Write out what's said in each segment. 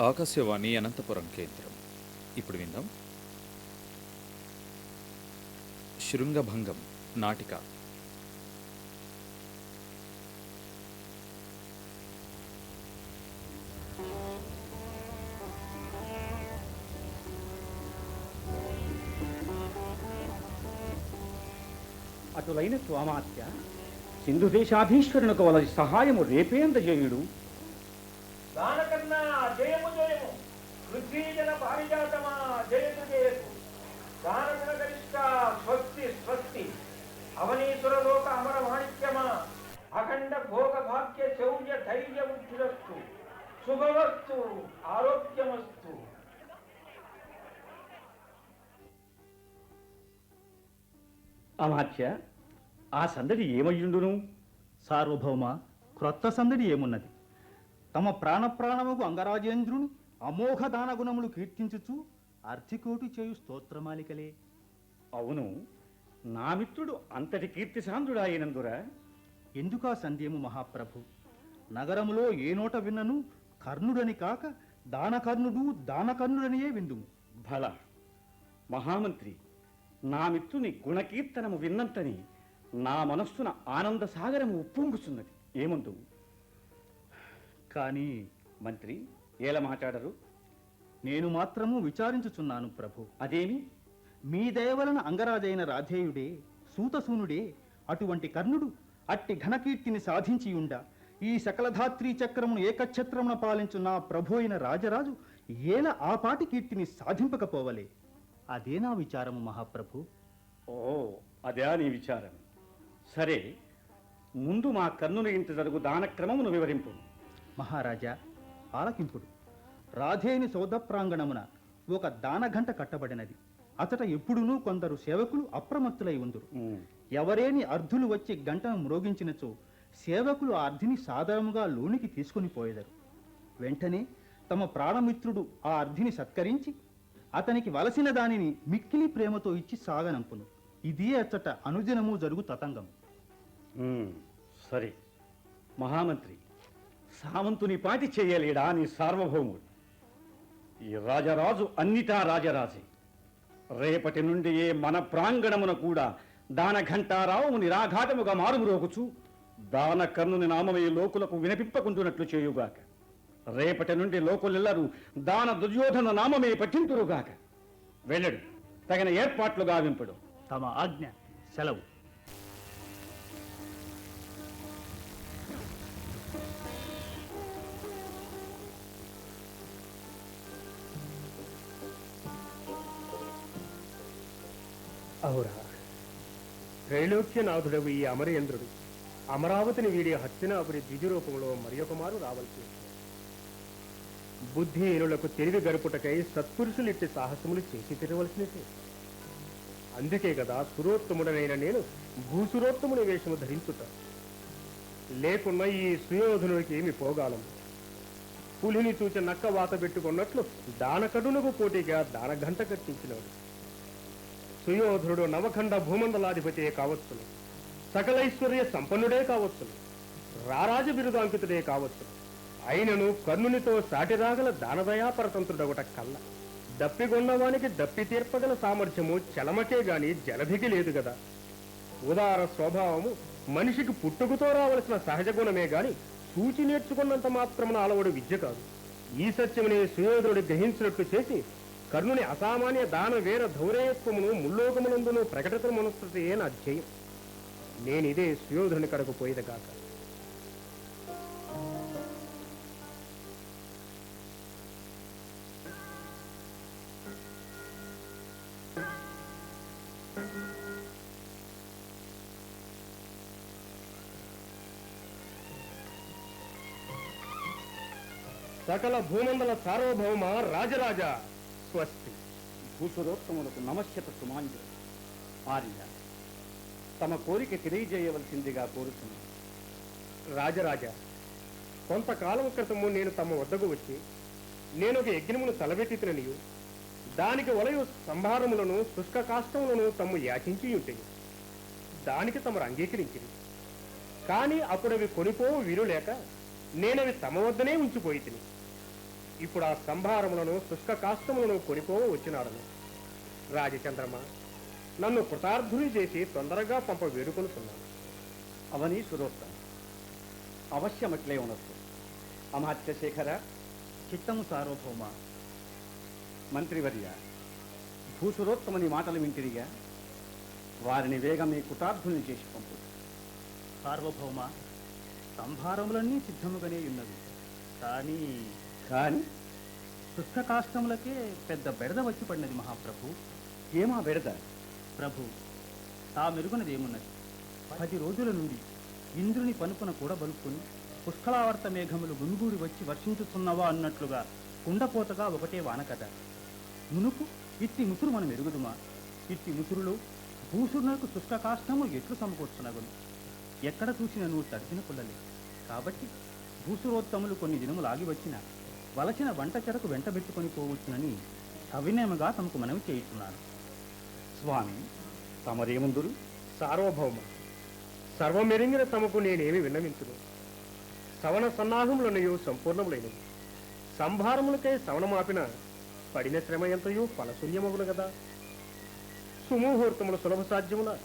ఆకాశవాణి అనంతపురం కేంద్రం. ఇప్పుడు విందాం. శృంగభంగం నాటిక. అటులైన స్వామాత్య సింధు దేశాధీశ్వరునకు వలసి సహాయము రేపేంద్రజయుడు దానకన్నా జయము జయము పారిజాతమా జయతు జయతు దానగుణ గరిష్ట స్వస్తి స్వస్తి అవనీసుర లోక అమర మాణిక్యమా అఖండ భోగ భాగ్య శౌర్య ధైర్య బుద్ధిరస్తు శుభవస్తు ఆరోగ్యమస్తు అమాత్య ఆ సందడి ఏమయ్యుండును? సార్వభౌమ క్రొత్త సందడి ఏమున్నది? తమ ప్రాణప్రాణముకు అంగరాజేంద్రుని అమోఘ దాన గుణములు కీర్తించుచు అర్థికోటి చేయు స్తోత్రమాలికలే. అవును నా మిత్రుడు అంతటి కీర్తిశాంతుడాయినందురా? ఎందుకా సందేము మహాప్రభు? నగరములో ఏ నోట విన్నను? కర్ణుడని కాక దానకర్ణుడు దానకర్ణుడనియే విందుము. భల మహామంత్రి నా మిత్రుని గుణకీర్తనము విన్నంతని నా మనస్సున ఆనంద సాగరము ఉప్పొంగుచున్నది. ఏమందు? కానీ మంత్రి ఏల మాట్లాడరు? నేను మాత్రము విచారించుచున్నాను ప్రభు. అదేమి? మీ దయ వలన అంగరాజైన రాధేయుడే సూతసూనుడే అటువంటి కర్ణుడు అట్టి ఘనకీర్తిని సాధించియుండ ఈ సకలధాత్రీ చక్రమును ఏకఛత్రమున పాలించు నా ప్రభు అయిన రాజరాజు ఏల ఆ పాటి కీర్తిని సాధింపకపోవలే. అదే నా విచారము మహాప్రభు. ఓ అదే నీ విచారం. సరే ముందు మా కన్నుని ఇంటి జరుగు దానక్రమమును వివరింపు. మహారాజా ఆలకింపుడు రాధేని సౌద ప్రాంగణమున ఒక దానఘంట కట్టబడినది. అతట ఎప్పుడునూ కొందరు సేవకులు అప్రమత్తులై ఉందురు. ఎవరేని అర్ధులు వచ్చి గంటను మ్రోగించినచో సేవకులు ఆ అర్ధిని సాధారణముగా లోనికి తీసుకుని పోయేదరు. వెంటనే తమ ప్రాణమిత్రుడు ఆ అర్ధిని సత్కరించి అతనికి వలసిన దానిని మిక్కిలి ప్రేమతో ఇచ్చి సాగనంపును. ఇదే అచ్చట అనుదినము జరుగు తతంగం సరే. మహామంత్రి సామంతుని పాటి చేయలేడా నీ సార్వభౌముడు? ఈ రాజరాజు అన్నిటా రాజరాజే. రేపటి నుండి ఏ మన ప్రాంగణమున కూడా దాన ఘంటారావు నిరాఘాటముగా మారుమ్రోగుచు దాన కర్ణుని నామమే లోకులకు వినిపింపకుంటున్నట్లు చేయుగాక. రేపటి నుండి లోకులెల్లరూ దాన దుర్యోధన నామమే పఠింతురుగాక. వెళ్ళడు తగిన ఏర్పాట్లు గావింపడు తమ ఆజ్ఞ సెలవు. అవురా. త్రైలోక్యనాథుడవు ఈ అమరేంద్రుడు. అమరావతిని వీడి హస్తినాపురి ద్విజ రూపంలో మరి మారు రావాల్సి బుద్ధిహీనులకు తెలివి గడుపుటకై సత్పురుషులిట్టి సాహసములు చేసి తిరవలసినదే అందుకే కదా సురోత్తముడనైన నేను భూసురోత్తముని వేషము ధరించుట. లేకున్నా ఈ సుయోధనుడికి ఏమి పోగాలం? పులిని చూచి నక్క వాత పెట్టుకున్నట్లు దానకడునకు పోటీగా దానఘంట కట్టించినాడు. సుయోధుడు నవఖండ భూమండలాధిపతే కావచ్చును. సకలైశ్వర్య సంపన్నుడే కావచ్చును. రారాజ బిరుదాంకితుడే కావచ్చును. అయినను కర్ణునితో సాటిరాగల దానదయాపరతంత్రుడొకట కళ్ళ దప్పిగొన్నవానికి దప్పి తీర్పగల సామర్థ్యము చలమకే గాని జలధికి లేదు కదా ఉదార స్వభావము మనిషికి పుట్టుకతో రావలసిన సహజ గుణమే గాని సూచి నేర్చుకున్నంత మాత్రమున అలవడు విద్య కాదు. ఈ సత్యమునే సుయోధుడు గ్రహించినట్లు చేసి కర్ణుని అసామాన్య దాన వీర ధౌరేయత్వమును ముల్లోకమునందును ప్రకటిత మనుస్మృతియే నా ధ్యేయం. నేనిదే సుయోధుని కడకు పోయేదగాక. సకల భూమండల సార్వభౌమ రాజరాజా స్వస్తి. భూసురోత్తములకు నమశ్యత సుమాంజలి. ఆర్య తమ కోరిక తెలియజేయవలసిందిగా కోరుతున్నాను రాజరాజ కొంతకాలం క్రితము నేను తమ వద్దకు వచ్చి నేను ఒక యజ్ఞమును తలబెట్టిననియు దానికి వలయు సంభారములను శుష్క కాష్టములను తమ్ము యాచించి ఉంటేను దానికి తమరు అంగీకరించింది కానీ అప్పుడు అవి కొనిపోవు వీలు లేక నేనవి తమ వద్దనే ఉంచిపోయి తిని ఇప్పుడు ఆ సంభారములను శుష్క కాష్టములను కొనిపోవ వచ్చినాడను. రాజచంద్రమ నన్ను కృతార్థుని చేసి తొందరగా పంప వేడుకొనుతున్నాను అవని సురోత్తమ అవశ్యమట్లే ఉండొచ్చు అమాత్యశేఖర చిత్తము సార్వభౌమ. మంత్రివర్య భూసురోత్తమని మాటలు వింటిరిగా వారిని వేగమే కుటార్థుల్ని చేసి పంపు. సార్వభౌమ సంభారములన్నీ సిద్ధముగానే ఉన్నవి. కానీ కానీ పుస్తకాష్టములకే పెద్ద బెడద వచ్చి పడినది మహాప్రభు. ఏమా బెడద? ప్రభు తా మెరుగునదేమున్నది పది రోజుల నుండి ఇంద్రుని పనుపున కూడా కూడబలుపుకొని పుష్కలావర్త మేఘములు గుమిగూడి వచ్చి వర్షించుతున్నవా అన్నట్లుగా కుండపోతగా ఒకటే వాన కదా మునుకు ఇట్టి ముసురు మనం ఎరుగుదుమా? ఇట్టి ముసురులో భూసురునకు శుష్క కాష్టము ఎట్లు సమకూర్చునగును? ఎక్కడ చూసిన నువ్వు తడిసిన పుల్లలే. కాబట్టి భూసురోత్తములు కొన్ని దినములు ఆగి వచ్చిన వలసిన వంట చెరకు వెంటబెట్టుకొని పోవచ్చునని సవినయముగా తమకు మనవి చేయుచున్నాను. స్వామి తమరేముందురు సార్వభౌమ. సర్వమెరింగిన తమకు నేనేమి విన్నవించును. సవన సన్నాహములనయు సంపూర్ణములైనవి. సంభారములకై సవనమాపిన పడిన శ్రమ ఎంతయో ఫలశూన్యమగును కదా సుముహూర్తములు సులభ సాధ్యముల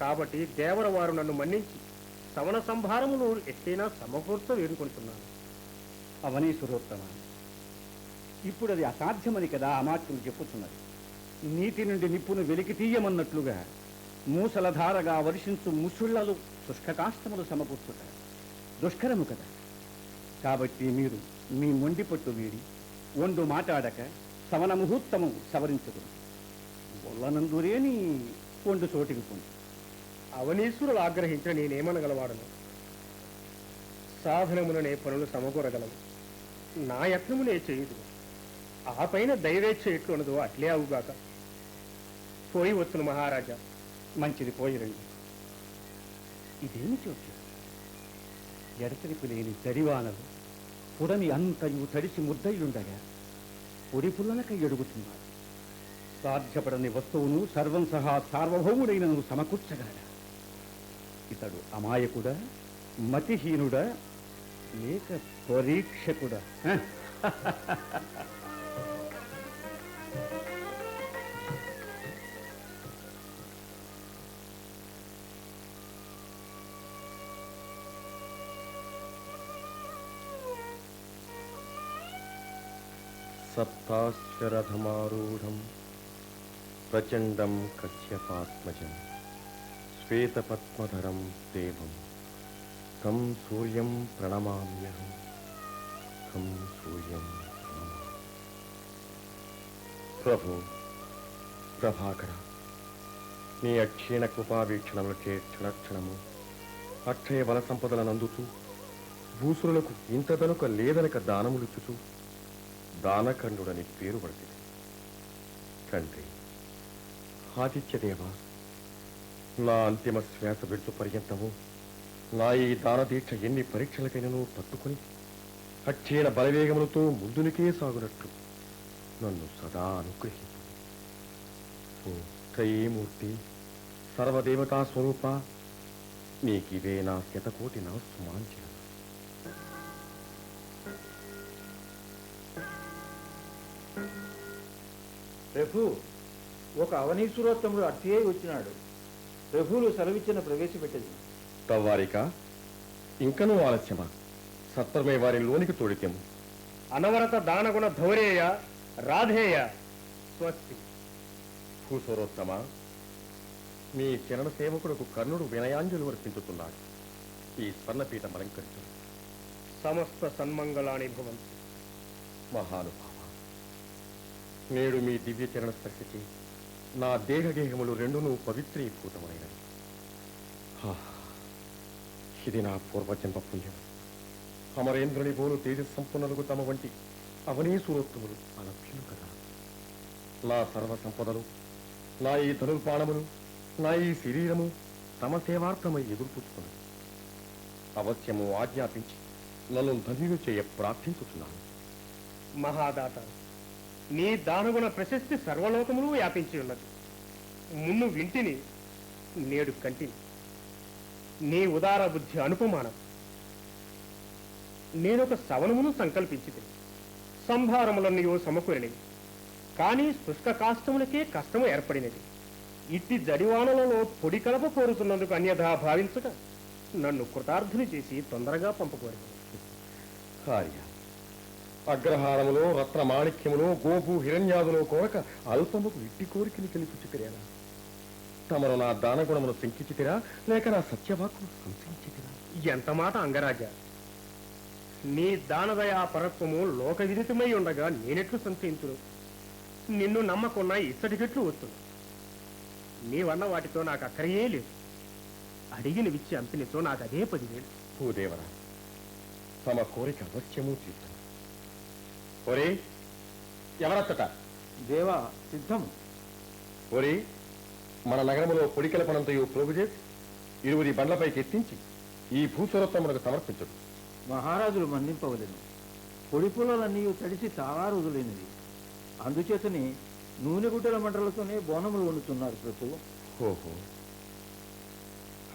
కాబట్టి దేవరవారు నన్ను మన్నించి శవణ సంభారములు ఎట్టైనా సమకూర్చ వేడుకుంటున్నాను. అవని సురోత్తమ? ఇప్పుడు అది అసాధ్యమని కదా అమాత్యులు చెప్పుతున్నది. నీటి నుండి నిప్పును వెలికి తీయమన్నట్లుగా మూసలధారగా వర్షించు ముసుళ్ళలు శుష్కకాష్టములు సమకూర్చుట. దుష్కరము కదా. కాబట్టి మీరు మీ మొండి పట్టు వీడి ఒండు మాట్లాడక సవన ముహూర్తము సవరించుకుని ఒల్లనందురేని ఒండు చోటికి పొంది అవనీశ్వరులు ఆగ్రహించిన నేనేమనగలవాడను? సాధనములనే పనులు సమకూరగలవు. నా యత్నమునే చేయుదు ఆ పైన దైవేచ్ఛ ఎట్లున్నదో అట్లే అవుగాక పోయి వచ్చును మహారాజా. మంచిది పోయిరండి. ఇదేమి చోటు? ఎడతెరిపి లేని దరివానలు. పుడమి అంతయు తడిసి ముద్దయుండగా పొడి ఎడుగుతున్నారు. సాధ్యపడని వస్తువును సర్వం సహా సార్వభౌముడైన నువ్వు ఇతడు అమాయకుడా మతిహీనుడా లేక పరీక్షకుడా హ? సప్తాశ్వరథమారూఢం ప్రచండం కశ్యపాత్మజం శ్వేతపద్మధరం దేవం తం సూర్యం ప్రణమామ్యహం తం సూర్యం ప్రభు ప్రభాకర నీ అక్షీణ కృపావీక్షణములచే క్షణక్షణము అక్షయ బల సంపదలను అందుతూ భూసురులకు ఇంతదనుక లేదనక దానములిచ్చుతూ దానకండుడని పేరు పడుతుంది తండ్రి ఆదిత్యదేవ నా అంతిమ శ్వాస విడుతు పర్యంతము నా ఈ దాన దీక్ష ఎన్ని పరీక్షలకైనను తట్టుకొని అక్షీణ బలవేగములతో ముందునికే సాగునట్లు నన్ను సదా అనుగ్రహించు. ఓ త్రయీమూర్తి సర్వదేవతా స్వరూప నీకివే నా శతకోటి నమస్సుమాంచన ప్రభు ఒక అవనీశ్వరోత్తముడు అట్టియే వచ్చినాడు. ప్రభువులు సెలవిచ్చిన ప్రవేశపెట్టేది. తవ్వారిక ఇంకనూ ఆలస్యమా? సత్వరమే వారి లోనికి తోడితేము అనవరత దానగుణ ధౌరేయ రాధేయ స్వస్తి. భూసోరోత్తమ మీ చరణ సేవకుడుకు కర్ణుడు వినయాంజలు అర్పించుతున్నాడు. ఈ స్వర్ణపీఠం అలంకరించు. సమస్త సన్మంగళాని భవంతు. మహానుభావ నేడు మీ దివ్య చరణ స్పర్శకి నా దేహగేహములు రెండును పవిత్రీభూతమైనవి ఇది నా పూర్వజన్మ పుణ్యం అమరేంద్రుని బోలు తేజస్సంపన్నులకు తమ వంటి అవనీసూరోత్తములు అలభ్యులు కదా. నా సర్వ సంపదలు నా ఈ ధనుర్పాణములు నా ఈ శరీరము తమ సేవార్థమై ఎదుర్పుచ్చుకున్నది అవశ్యము ఆజ్ఞాపించి నన్ను ధన్యులు చేయ ప్రార్థించుతున్నాను మహాదాత నీ దానగుణ ప్రశస్తి సర్వలోకములు వ్యాపించి ఉన్నది. మున్ను వింటిని నేడు కంటిని. నీ ఉదార బుద్ధి అనుపమానం. నేనొక సవనమును సంకల్పించి సంభారములన్నీ సమకూరినవి. కానీ శుష్క కాష్టములకే కష్టము ఏర్పడినది. ఇట్టి జడివానలలో పొడి కలప కోరుతున్నందుకు అన్యథా భావించక నన్ను కృతార్థుని చేసి తొందరగా పంపకూడదు. కార్య అగ్రహారములో రత్న మాణిక్యములో గోపు హిరణ్యాదులో కోరక అల్పముకు ఇట్టి కోరికని కల్పించుతిరేనా తమరు నా దానగుణమును శంకించితిరా లేక నా సత్యవాక్కును సంశయించితిరా? ఎంత మాట అంగరాజ నీ దానదయా పరత్వము లోక విదితమై ఉండగా నేనెట్లు సంశయించును. నిన్ను నమ్మకున్న ఇచ్చటికెట్లు వస్తుంది నీవన్న వాటితో నాకు అక్కడే లేదు. అడిగిన విచ్చి అంతనితో నాకు అదే పదివేలు. ఓ దేవరా తమ కోరిక అవశ్యము తీర్చును ఒరే ఎవరత్తట? దేవా సిద్ధం. ఒరే మన నగరములో పొడి కలపనంతయు ప్రోగు చేసి ఇరువురి బండ్లపైకి ఎత్తించి ఈ భూస్వరత్వమునకు సమర్పించడు. మహారాజులు మన్నింపవలను. పొడి పొలాలన్నీ తడిసి చాలా రోజులైనవి. అందుచేతనే నూనె గుడ్డల మంటలతోనే బోనములు వండుతున్నారు ప్రభు. ఓహో.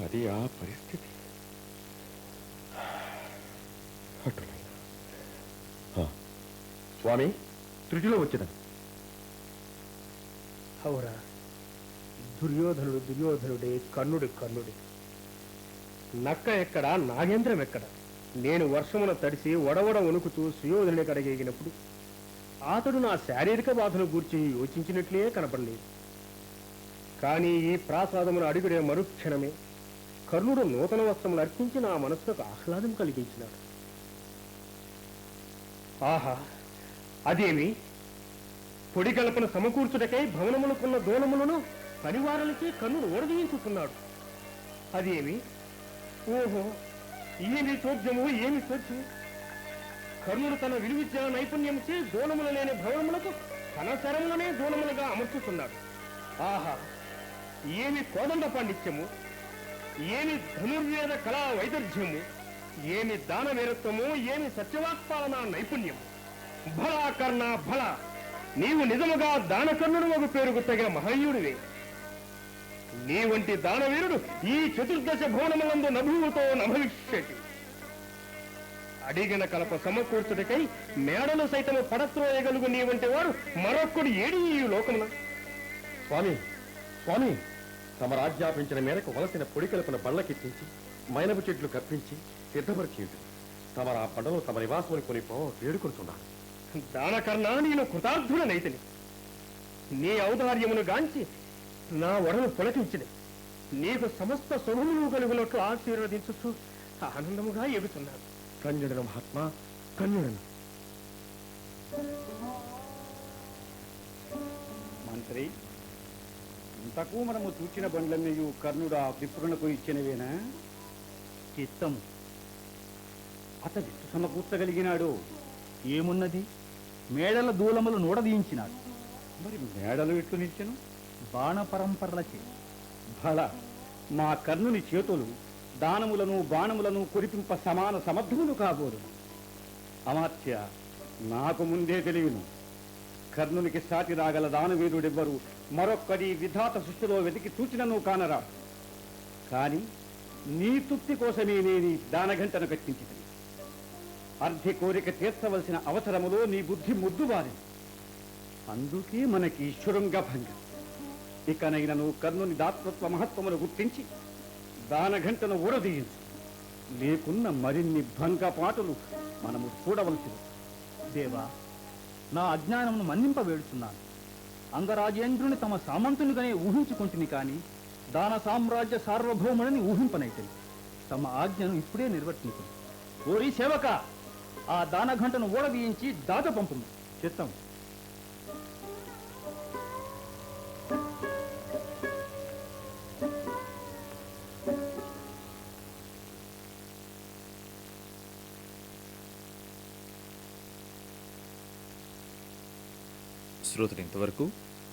అది ఆ పరిస్థితి. స్వామి త్రుటిలో వచ్చిన అవురా. దుర్యోధనుడు దుర్యోధనుడే కర్ణుడు కర్ణుడే. నక్క ఎక్కడ నాగేంద్రం ఎక్కడ? నేను వర్షమున తడిసి వడవడ వణుకుతూ సుయోధనుడి కడగేగినప్పుడు అతడు నా శారీరక బాధను గూర్చి యోచించినట్లే కనపడలేదు. కానీ ఈ ప్రాసాదమును అడుగుడే మరుక్షణమే కర్ణుడు నూతన వస్త్రములు అర్పించి నా మనసుకు ఆహ్లాదం కలిగించినాడు. ఆహా అదేమి? పొడి కల్పన సమకూర్చుటకై భవనములకున్న దూలములను పనివారలకి కర్ణుడు ఓడదీయించుకున్నాడు. అదేమి? ఓహో ఏమి చోద్యము ఏమి చోద్యం కర్ణుడు తన విలువిద్యా నైపుణ్యంచే దూలములు లేని భవనములకు తన శరములనే దూలములుగా అమర్చుతున్నాడు. ఆహా ఏమి కోదండ పాండిత్యము? ఏమి ధనుర్వేద కళా వైదర్ధ్యము? ఏమి దానవీరత్వము ఏమి సత్యవాక్పాలన నైపుణ్యం భలా కర్ణ భల నీవు నిజముగా దానకర్ణుడు ఒక పేరుకు తగిన మహనీయుడివే. నీ వంటి దానవీరుడు ఈ చతుర్దశ భవనములందు నభువుతో నభవిష్యతి అడిగిన కలప సమకూర్చుటకై మేడలు సైతము పడత్రోయగలుగు నీ వంటి వాడు మరొక్కడు ఏడి ఈ లోకమున? స్వామి స్వామి తమ రాజ్యాపించిన మేరకు వలసిన పొడి కలపన బళ్ళకెత్తించి మైనపు చెట్లు కప్పించి సిద్ధపరిచి ఉంటుంది తమ ఆ పంటలో తమ నివాసముని కొని పో వేడుకొనుచున్నారు దానకర్ణ నేను కృతార్థుడనైతిని నీ ఔదార్యమును గాంచి నా వరను తొలగించిన నీకు సమస్త శుభములు కలుగునట్లు ఆశీర్వదించుతూ ఆనందముగా ఎగుతున్నాను. కన్యుడను మహాత్మా కన్యుడను మంత్రి ఇంతకు మనము చూచిన బండ్లన్నీ కర్ణుడు ఆ విప్రునకు ఇచ్చినవేనా? చిత్తము. అతడు సమకూర్చగలిగినాడు? ఏమున్నది? మేడల దూలములు నూడదీయించినాడు. మరి మేడలు ఎట్లు నిలిచెను? బాణపరంపరలచే. బల మా కర్ణుని చేతులు దానములను బాణములను కురిపింప సమాన సమర్థములు కాబోదు అమాత్య నాకు ముందే తెలియను. కర్ణునికి సాటి రాగల దానవీరుడెవ్వరు మరొక్కడి విధాత సృష్టిలో వెతికి చూచినను కానరా. కాని నీ తృప్తి కోసమే నేను దానఘంటను కట్టించింది అర్ధి కోరిక తీర్చవలసిన అవసరములో నీ బుద్ధి ముద్దువారి అందుకే మనకి శృంగ భంగం. ఇకనైనను కర్ణుని దాతృత్వ మహత్వమును గుర్తించి దానఘంటను ఊరదీయించు లేకున్న మరిన్ని భంగపాటులు మనము చూడవలసింది దేవా నా అజ్ఞానమును మన్నింప వేడుచున్నాను అంగరాజేంద్రుని తమ సామంతునిగానే ఊహించుకుంటుని కాని దాన సామ్రాజ్య సార్వభౌముడని ఊహింపనైతే తమ ఆజ్ఞను ఇప్పుడే నిర్వర్తించు. ఓరి సేవక ఆ దానఘంటను ఓడదీయించి దాత పంపుము. చిత్తం. శ్రోతలు ఇంతవరకు.